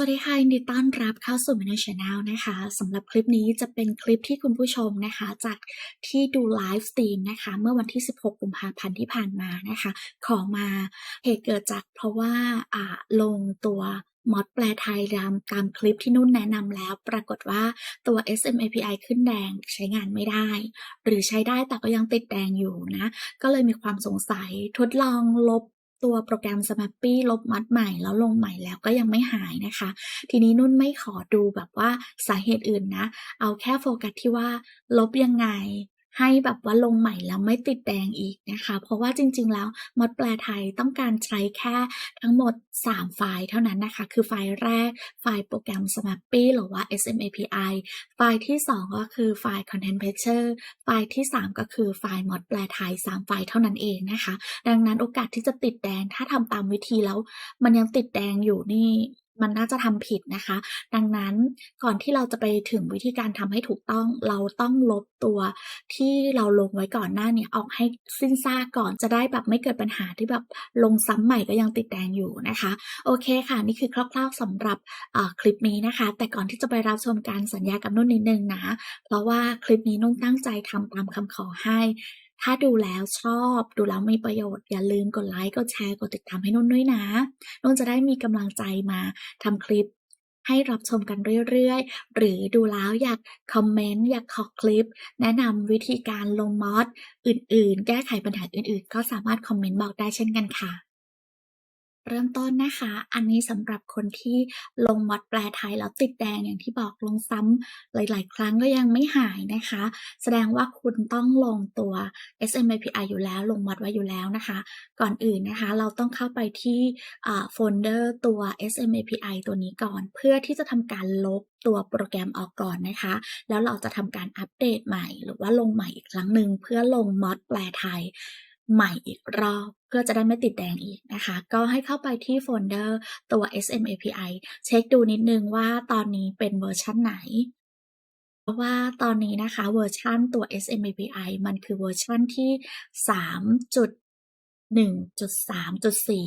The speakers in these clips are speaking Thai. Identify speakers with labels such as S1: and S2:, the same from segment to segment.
S1: สวัสดีค่ะยินดีต้อนรับเข้าสู่ m a n a Channel นะคะสำหรับคลิปนี้จะเป็นคลิปที่คุณผู้ชมนะคะ จากที่ดูไลฟ์สตรีมนะคะ เมื่อวันที่ 16 กุมภาพันธ์ที่ผ่านมานะคะ ขอมาเหตุเกิดจากเพราะว่าอ่าลงตัวมอดแปลไทยตามตามคลิปที่นุ่นแนะนำแล้ว ปรากฏว่าตัว SMAPI ขึ้นแดงใช้งานไม่ได้ หรือใช้ได้แต่ก็ยังติดแดงอยู่นะ ก็เลยมีความสงสัยทดลองลบ ตัวโปรแกรม Snappy ลบมัดใหม่แล้วลงใหม่แล้วก็ยังไม่หายนะคะ ทีนี้นุ่นไม่ขอดูแบบว่าสาเหตุอื่นนะ เอาแค่โฟกัสที่ว่าลบยังไง ให้แบบว่าลงใหม่แล้วไม่ติดแดงอีกนะคะ เพราะว่าจริง ๆ แล้วมดแปลไทยต้องการใช้แค่ทั้งหมด 3 ไฟล์เท่านั้นนะคะ คือไฟล์แรกไฟล์โปรแกรม Smappy หรือว่า SMAPI ไฟล์ที่ 2 ก็คือไฟล์ Content Picture ไฟล์ที่ 3 ก็คือไฟล์มดแปลไทย 3 ไฟล์เท่านั้นเองนะคะ ดังนั้นโอกาสที่จะติดแดงถ้าทำตามวิธีแล้ว มันยังติดแดงอยู่นี่ มันน่าจะทำผิดนะคะ ดังนั้นก่อนที่เราจะไปถึงวิธีการทำให้ถูกต้อง เราต้องลบตัวที่เราลงไว้ก่อนหน้าเนี่ยออกให้สิ้นซากก่อนจะได้แบบไม่เกิดปัญหาที่แบบลงซ้ำใหม่ก็ยังติดแดงอยู่นะคะ โอเคค่ะ นี่คือคร่าวๆสำหรับคลิปนี้นะคะ แต่ก่อนที่จะไปรับชมการสัญญากับนุ่นนิดนึงนะ เพราะว่าคลิปนี้นุ่นตั้งใจทำตามคำขอให้ ถ้าดูแล้วชอบดูแล้วมีประโยชน์ อย่าลืมกดไลค์กดแชร์กดติดตามให้นุ่นด้วยนะนุ่นจะได้มีกำลังใจมาทำคลิปให้รับชมกันเรื่อยๆ หรือดูแล้วอยากคอมเมนต์อยากขอคลิป แนะนำวิธีการลงมอดอื่นๆ แก้ไขปัญหาอื่นๆ ก็สามารถคอมเมนต์บอกได้เช่นกันค่ะ เริ่มต้นนะคะ อันนี้สำหรับคนที่ลงมอดแปลไทยแล้วติดแดงอย่างที่บอกลงซ้ำหลาย ๆ ครั้งก็ยังไม่หายนะคะ แสดงว่าคุณต้องลงตัว SMAPI อยู่แล้วลงมอดไว้อยู่แล้วนะคะ ก่อนอื่นนะคะ เราต้องเข้าไปที่โฟลเดอร์ตัว SMAPI ตัวนี้ก่อน เพื่อที่จะทำการลบตัวโปรแกรมออกก่อนนะคะ แล้วเราจะทำการอัปเดตใหม่ หรือว่าลงใหม่อีกครั้งหนึ่งเพื่อลงมอดแปลไทย ใหม่อีกรอบเพื่อจะได้ไม่ติดแดงอีกนะคะ ก็ให้เข้าไปที่โฟลเดอร์ตัว SMAPI เช็คดูนิดนึงว่าตอนนี้เป็นเวอร์ชันไหน เพราะว่าตอนนี้นะคะเวอร์ชันตัว SMAPI มันคือเวอร์ชันที่ 3.1.3.4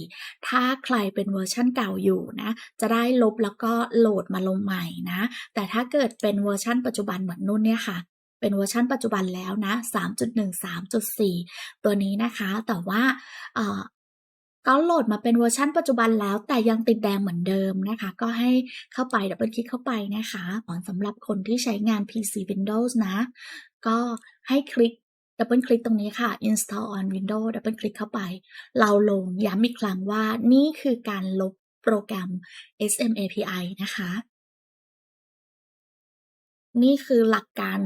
S1: ถ้าใครเป็นเวอร์ชันเก่าอยู่นะ จะได้ลบแล้วก็โหลดมาลงใหม่นะ แต่ถ้าเกิดเป็นเวอร์ชันปัจจุบันเหมือนนุ่นเนี่ยค่ะ เป็นเวอร์ชันปัจจุบันแล้วนะ 3.13.4 ตัวนี้นะคะ แต่ว่าเอ่อก็โหลดมาเป็นเวอร์ชันปัจจุบันแล้ว แต่ยังติดแดงเหมือนเดิมนะคะ ก็ให้เข้าไปดับเบิลคลิกเข้าไปนะคะสำหรับคนที่ใช้งาน PC Windows นะ ก็ให้คลิกดับเบิลคลิกตรงนี้ค่ะ install on Windows ดับเบิลคลิกเข้าไป เราลงย้ำอีกครั้งว่านี่คือการลบโปรแกรม SMAPI นะคะ นี่คือหลักการ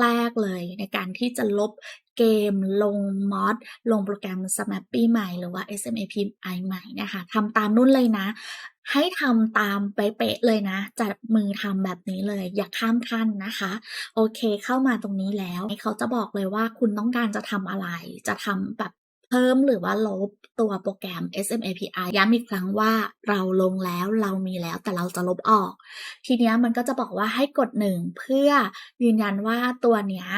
S1: แรก ๆ เลยในการที่จะลบเกม ลงมอดลงโปรแกรม Smappy ใหม่หรือว่า SMAPI ใหม่นะคะทำตามนุ่นเลยนะ ให้ทำตามเป๊ะๆเลยนะ จับมือทำแบบนี้เลย อย่าข้ามขั้นนะคะ โอเคเข้ามาตรงนี้แล้ว เขาจะบอกเลยว่าคุณต้องการจะทำอะไร จะทำแบบ เพิ่มหรือว่าลบตัวโปรแกรม SMAPI ย้ำอีกครั้งว่าเราลงแล้วเรามีแล้วแต่เราจะลบออก ทีนี้มันก็จะบอกว่าให้กดหนึ่งเพื่อยืนยันว่าตัวเนี้ย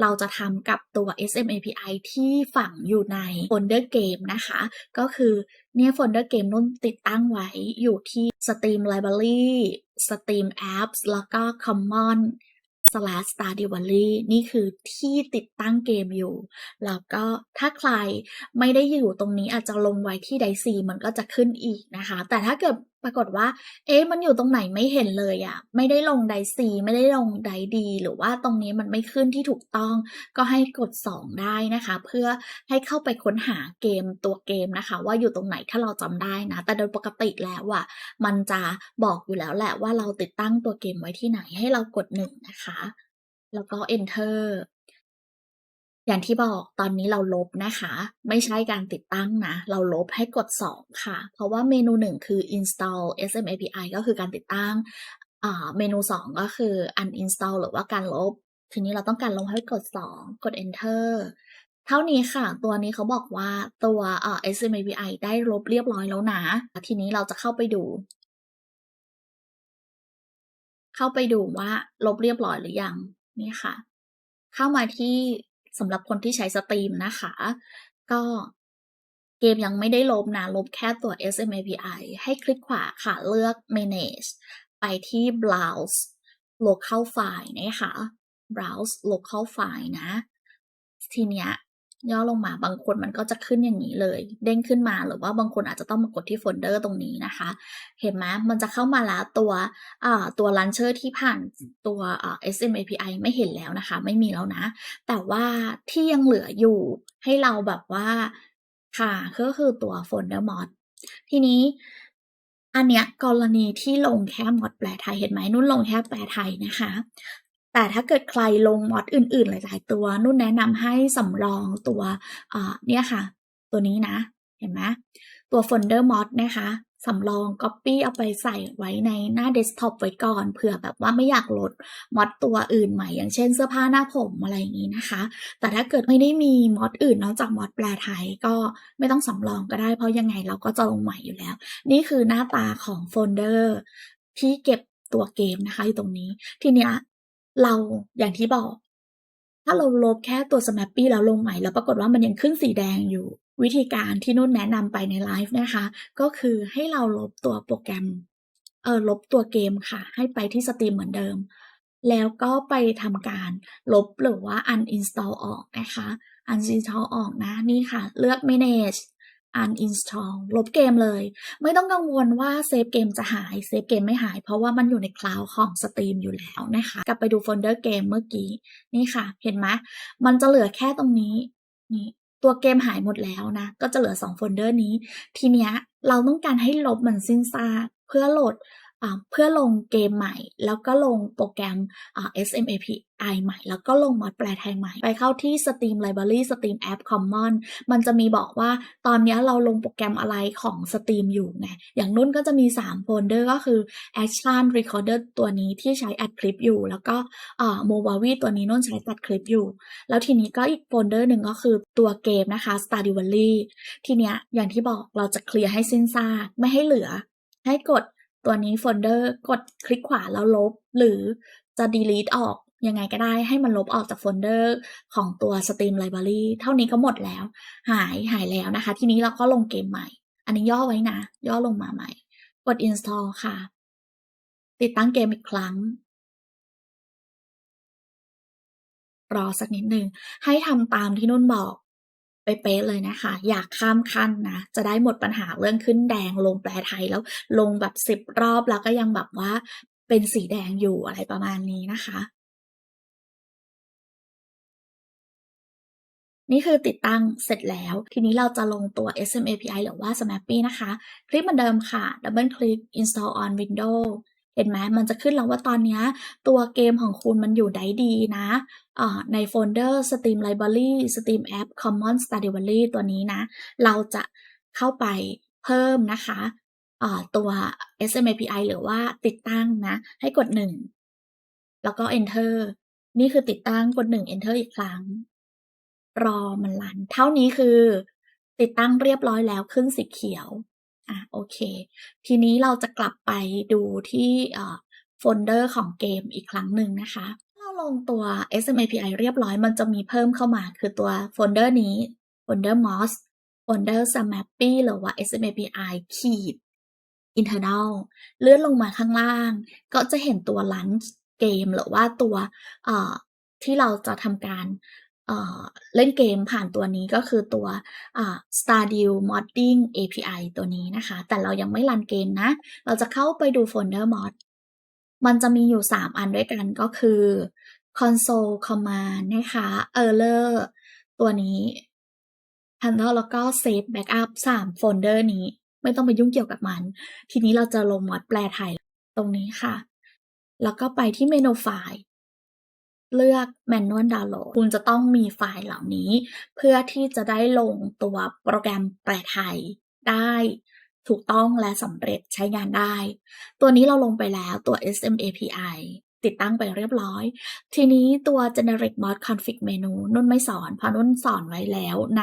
S1: เราจะทำกับตัว SMAPI ที่ฝังอยู่ในโฟลเดอร์เกมนะคะ ก็คือเนี่ยโฟลเดอร์เกมนุ่นติดตั้งไว้อยู่ที่ Steam Library Steam Apps แล้วก็ Common slash Star d i v a l y นี่คือที่ติดตั้งเกมอยู่ แล้วก็ถ้าใครไม่ได้อยู่ตรงนี้อาจจะลงไว้ที่ไดซีมันก็จะขึ้นอีกนะคะ แต่ถ้าเกิด ปรากฏว่า เอ๊ะมันอยู่ตรงไหนไม่เห็นเลยอะ่ะ ไม่ได้ลงไดซีไม่ได้ลงไดดี หรือว่าตรงนี้มันไม่ขึ้นที่ถูกต้อง ก็ให้กด 2 ได้นะคะ เพื่อให้เข้าไปค้นหาเกมตัวเกมนะคะ ว่าอยู่ตรงไหนถ้าเราจำได้นะ แต่โดยปกติแล้วอะ่ะมันจะบอกอยู่แล้วแหละว่าเราติดตั้งตัวเกมไว้ที่ไหนให้เรากดหนึ่งนะคะ แล้วก็ enter อย่างที่บอกตอนนี้เราลบนะคะ ไม่ใช่การติดตั้งนะ เราลบให้กด 2 ค่ะ เพราะว่าเมนู 1 คือ install SMAPI ก็คือการติดตั้งเมนู 2 ก็คือ uninstall หรือว่าการลบ ทีนี้เราต้องการลงให้กด 2 กด enter เท่านี้ค่ะ ตัวนี้เขาบอกว่าตัว SMAPI ได้ลบเรียบร้อยแล้วนะ ทีนี้เราจะเข้าไปดู เข้าไปดูว่าลบเรียบร้อยหรือยัง นี่ค่ะ เข้ามาที่ สำหรับคนที่ใช้สตรีมนะคะ ก็เกมยังไม่ได้ลบนะ ลบแค่ตัว SMAPI ให้คลิกขวาค่ะ เลือก manage ไปที่ browse local file นะคะ browse local file นะ ทีเนี้ย ย่อลงมาบางคนมันก็จะขึ้นอย่างนี้เลย เด้งขึ้นมาหรือว่าบางคนอาจจะต้องมากดที่โฟลเดอร์ตรงนี้นะคะ เห็นไหมมันจะเข้ามาแล้วตัวตัว launcher ที่ผ่านตัว SMAPI ไม่เห็นแล้วนะคะ ไม่มีแล้วนะ แต่ว่าที่ยังเหลืออยู่ให้เราแบบว่าค่ะก็คือตัวโฟลเดอร์มอดทีนี้อันเนี้ยกรณีที่ลงแค่มอดแปลไทยเห็นไหมนุ่นลงแค่แปลไทยนะคะ แต่ถ้าเกิดใครลงมอดอื่นๆ หลาย ๆ ตัว นุ่นแนะนำให้สำรองตัวเนี่ยค่ะ ตัวนี้นะ เห็นไหมตัวโฟลเดอร์มอดนะคะสำรอง Copy เอาไปใส่ไว้ในหน้าเดสก์ท็อปไว้ก่อนเผื่อแบบว่าไม่อยากโหลดมอดตัวอื่นใหม่ อย่างเช่นเสื้อผ้าหน้าผมอะไรอย่างนี้นะคะ แต่ถ้าเกิดไม่ได้มีมอดอื่นนอกจากมอดแปลไทยก็ไม่ต้องสำรองก็ได้ เพราะยังไงเราก็จะลงใหม่อยู่แล้ว นี่คือหน้าตาของโฟลเดอร์ที่เก็บตัวเกมนะคะอยู่ตรงนี้ ทีนี้ เราอย่างที่บอก ถ้าเราลบแค่ตัว Snappy แล้วลงใหม่ แล้วปรากฏว่ามันยังขึ้นสีแดงอยู่ วิธีการที่นุ่นแนะนำไปในไลฟ์นะคะ ก็คือให้เราลบตัวโปรแกรม เออลบตัวเกมค่ะ ให้ไปที่สตรีมเหมือนเดิม แล้วก็ไปทำการลบหรือว่า uninstall ออกนะคะ uninstall ออกนะนี่ค่ะ เลือก manage uninstall ลบเกมเลย ไม่ต้องกังวลว่าเซฟเกมจะหาย เซฟเกมไม่หาย เพราะว่ามันอยู่ในคลาวด์ของสตรีมอยู่แล้วนะคะ กลับไปดูโฟลเดอร์เกมเมื่อกี้ นี่ค่ะ เห็นไหมมันจะเหลือแค่ตรงนี้ นี่ ตัวเกมหายหมดแล้วนะ ก็จะเหลือ 2 โฟลเดอร์นี้ ทีเนี้ยเราต้องการให้ลบมันสิ้นซากเพื่อโหลด เพื่อลงเกมใหม่ แล้วก็ลงโปรแกรม SMAPI ใหม่ แล้วก็ลงมอดแปลไทยใหม่ ไปเข้าที่ Steam Library Steam App Common มันจะมีบอกว่าตอนนี้เราลงโปรแกรมอะไรของ Steam อยู่ไง อย่างนุ่นก็จะมี 3 โฟลเดอร์ก็คือ Action Recorder ตัวนี้ที่ใช้อัดคลิปอยู่ แล้วก็ Movavi ตัวนี้นุ่นใช้ตัดคลิปอยู่ แล้วทีนี้ก็อีกโฟลเดอร์หนึ่งก็คือตัวเกมนะคะ Stardew Valley ทีเนี้ยอย่างที่บอกเราจะเคลียร์ให้สิ้นซากไม่ให้เหลือ ให้กด ตัวนี้โฟลเดอร์กดคลิกขวาแล้วลบ หรือจะ delete ออกยังไงก็ได้ให้มันลบออกจากโฟลเดอร์ของตัว Steam Library เท่านี้ก็หมดแล้ว หายหายแล้วนะคะ ทีนี้เราก็ลงเกมใหม่ อันนี้ย่อไว้นะ ย่อลงมาใหม่ กด install ค่ะ ติดตั้งเกมอีกครั้ง รอสักนิดหนึ่ง ให้ทำตามที่นุ่นบอก เป๊ะๆเลยนะคะ อยากข้ามขั้นนะ จะได้หมดปัญหาเรื่องขึ้นแดงลงแปลไทยแล้วลงแบบสิบรอบแล้วก็ยังแบบว่าเป็นสีแดงอยู่อะไรประมาณนี้นะคะ นี่คือติดตั้งเสร็จแล้ว ทีนี้เราจะลงตัว SMAPI หรือว่า Snappy นะคะ คลิกเหมือนเดิมค่ะ ดับเบิลคลิก install on Windows ห็นไหมมันจะขึ้นแล้วว่าตอนนี้ตัวเกมของคุณมันอยู่ได้ดีนะในโฟลเดอร์ Steam Library Steam App Common Stardew Valley ตัวนี้นะ เราจะเข้าไปเพิ่มนะคะตัว SMAPI หรือว่าติดตั้งนะ ให้กด 1 แล้วก็ Enter นี่คือติดตั้งกด 1 Enter อีกครั้ง รอมันรัน เท่านี้คือติดตั้งเรียบร้อยแล้วขึ้นสีเขียว อะโอเค ทีนี้เราจะกลับไปดูที่โฟลเดอร์ของเกมอีกครั้งหนึ่งนะคะ เราลงตัว SMAPI เรียบร้อยมันจะมีเพิ่มเข้ามาคือตัวโฟลเดอร์นี้โฟลเดอร์ MOS โฟลเดอร์ SMAPI หรือว่า SMAPI ขีด internal เลื่อนลงมาข้างล่าง ก็จะเห็นตัว launch เกมหรือว่าตัวที่เราจะทำการ เล่นเกมผ่านตัวนี้ก็คือตัว Stardew Modding API ตัวนี้นะคะ แต่เรายังไม่รันเกมนะ เราจะเข้าไปดูโฟลเดอร์ mod มันจะมีอยู่ 3 อันด้วยกันก็คือ console command นะคะ error ตัวนี้ handle แล้วก็ save backup 3โฟลเดอร์นี้ ไม่ต้องไปยุ่งเกี่ยวกับมัน ทีนี้เราจะลงมอดแปลไทยตรงนี้ค่ะ แล้วก็ไปที่เมนูไฟล์ เลือก Manual Download คุณจะต้องมีไฟล์เหล่านี้ เพื่อที่จะได้ลงตัวโปรแกรมแปลไทยได้ถูกต้องและสำเร็จใช้งานได้ ตัวนี้เราลงไปแล้วตัว SMAPI ติดตั้งไปเรียบร้อย ทีนี้ตัว Generic Mod Config Menu นุ่นไม่สอนเพราะนุ่นสอนไว้แล้วใน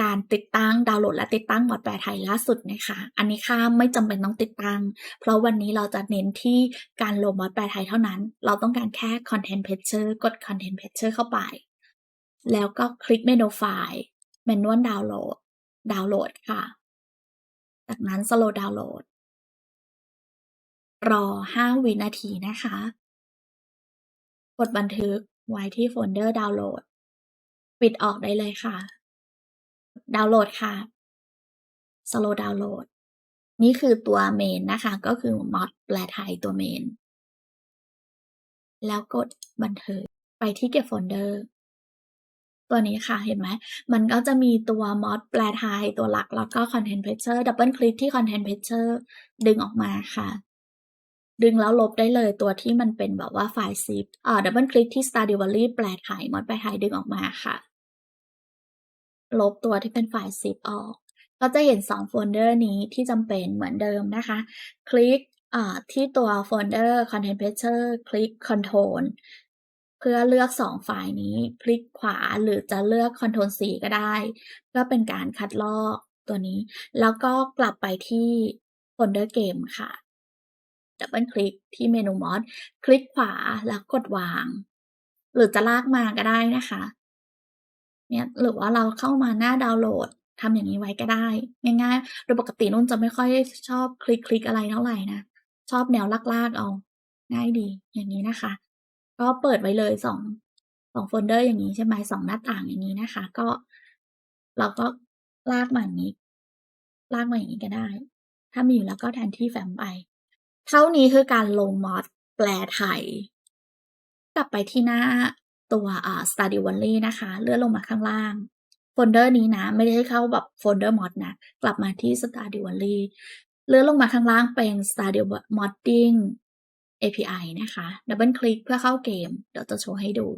S1: การติดตั้งดาวน์โหลดและติดตั้งมอดแปลไทยล่าสุดนะคะ อันนี้ค่าไม่จำเป็นต้องติดตั้ง เพราะวันนี้เราจะเน้นที่การโหลดมอดแปลไทยเท่านั้น เราต้องการแค่ Content Patcher กด Content Patcher เข้าไป แล้วก็คลิกเมนูไฟล์ manual download ดาวน์โหลดค่ะ จากนั้น slow download รอ 5 วินาทีนะคะ กดบันทึกไว้ที่โฟลเดอร์ดาวน์โหลด ปิดออกได้เลยค่ะ ดาวน์โหลดค่ะ slow download นี่คือตัวเมนนะคะ ก็คือ mod แปลไทยตัวเมน แล้วกดบันทึกไปที่เก็บโฟลเดอร์ ตัวนี้ค่ะเห็นไหม มันก็จะมีตัว mod แปลไทยตัวหลัก แล้วก็ content picture ดับเบิลคลิกที่ content picture ดึงออกมาค่ะ ดึงแล้วลบได้เลยตัวที่มันเป็นแบบว่าไฟล์ zip อ่าดับเบิลคลิกที่ Stradivarius แปลไทย mod แปลไทยดึงออกมาค่ะ ลบตัวที่เป็นไฟล์ zip ออก ก็จะเห็น 2 โฟลเดอร์นี้ที่จำเป็นเหมือนเดิมนะคะ คลิกที่ตัวโฟลเดอร์ content picture คลิก control เพื่อเลือก 2 ไฟล์นี้ คลิกขวาหรือจะเลือก control C ก็ได้ เพื่อเป็นการคัดลอกตัวนี้ แล้วก็กลับไปที่โฟลเดอร์เกมค่ะดับเบิลคลิกที่เมนู mod คลิกขวาแล้วกดวาง หรือจะลากมาก็ได้นะคะ เนี่ยหรือว่าเราเข้ามาหน้าดาวน์โหลดทำอย่างนี้ไว้ก็ได้ ง่ายๆ โดยปกตินุ่นจะไม่ค่อยชอบคลิกๆอะไรเท่าไหร่นะ ชอบแนวลากๆเอา ง่ายดีอย่างนี้นะคะ ก็เปิดไว้เลย2 2โฟลเดอร์อย่างนี้ใช่ไหม2หน้าต่างอย่างนี้นะคะ ก็ เราก็ลากมาอย่างนี้ ลากมาอย่างนี้ก็ได้ ถ้ามีอยู่แล้วก็แทนที่แฟ้มไป เท่านี้คือการลง mod แปลไทย กลับไปที่หน้า ตัวอ่า Stradivarius นะคะ เลื่อนลงมาข้างล่างโฟลเดอร์นี้นะ ไม่ได้ให้เข้าแบบโฟลเดอร์ mod นะ กลับมาที่ Stradivarius เลื่อนลงมาข้างล่างเป็น Stadio Modding API นะคะ ดับเบิลคลิกเพื่อเข้าเกม เดี๋ยวจะโชว์ให้ดู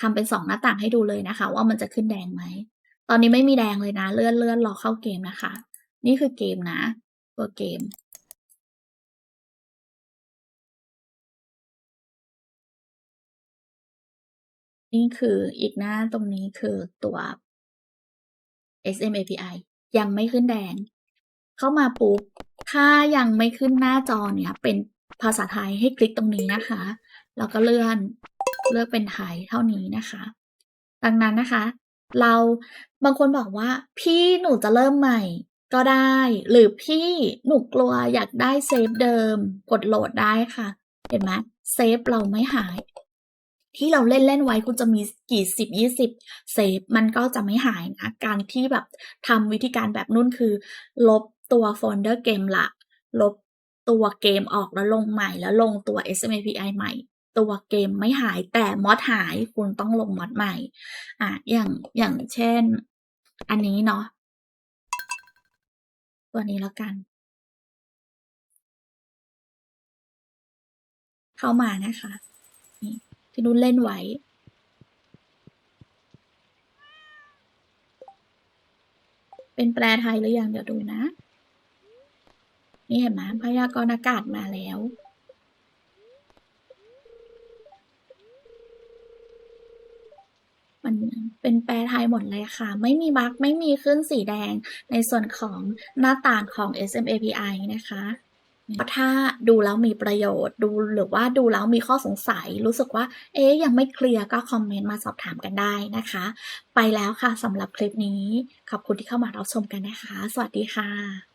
S1: ทำเป็น2หน้าต่างให้ดูเลยนะคะ ว่ามันจะขึ้นแดงไหม ตอนนี้ไม่มีแดงเลยนะ เลื่อนเลื่อนรอเข้าเกมนะคะ นี่คือเกมนะ ตัวเกม นี่คืออีกหน้าตรงนี้คือตัว SM API ยังไม่ขึ้นแดง เข้ามาปุ๊บ ถ้ายังไม่ขึ้นหน้าจอเนี่ยเป็นภาษาไทยให้คลิกตรงนี้นะคะ แล้วก็เลื่อนเลือกเป็นไทยเท่านี้นะคะ ดังนั้นนะคะ เราบางคนบอกว่า พี่หนูจะเริ่มใหม่ก็ได้ หรือพี่หนูกลัวอยากได้เซฟเดิม กดโหลดได้ค่ะ เห็นไหมเซฟเราไม่หาย ที่เราเล่นๆไว้คุณจะมีกี่10 20เซฟมันก็จะไม่หายนะ การที่แบบทำวิธีการแบบนุ่นคือ ลบตัวโฟลเดอร์เกมหลักลบตัวเกมออกแล้วลงใหม่แล้วลงตัว SM API ใหม่ ตัวเกมไม่หายแต่ mod หายคุณต้องลง mod ใหม่ อ่าอย่างอย่างเช่น อันนี้เนาะตัวนี้แล้วกัน เข้ามานะคะ ที่นุ่นเล่นไว้ เป็นแปลไทยหรือยังเดี๋ยวดูนะ นี่เห็นไหมพยากรณ์อากาศมาแล้วมันเป็นแปลไทยหมดเลยค่ะ ไม่มีบักไม่มีขึ้นสีแดงในส่วนของหน้าต่างของ SM API นะคะ ถ้าดูแล้วมีประโยชน์ดูหรือว่าดูแล้วมีข้อสงสัย รู้สึกว่า เอ๊ยยังไม่เคลียร์ก็คอมเมนต์มาสอบถามกันได้นะคะ ไปแล้วค่ะสำหรับคลิปนี้ ขอบคุณที่เข้ามารับชมกันนะคะ สวัสดีค่ะ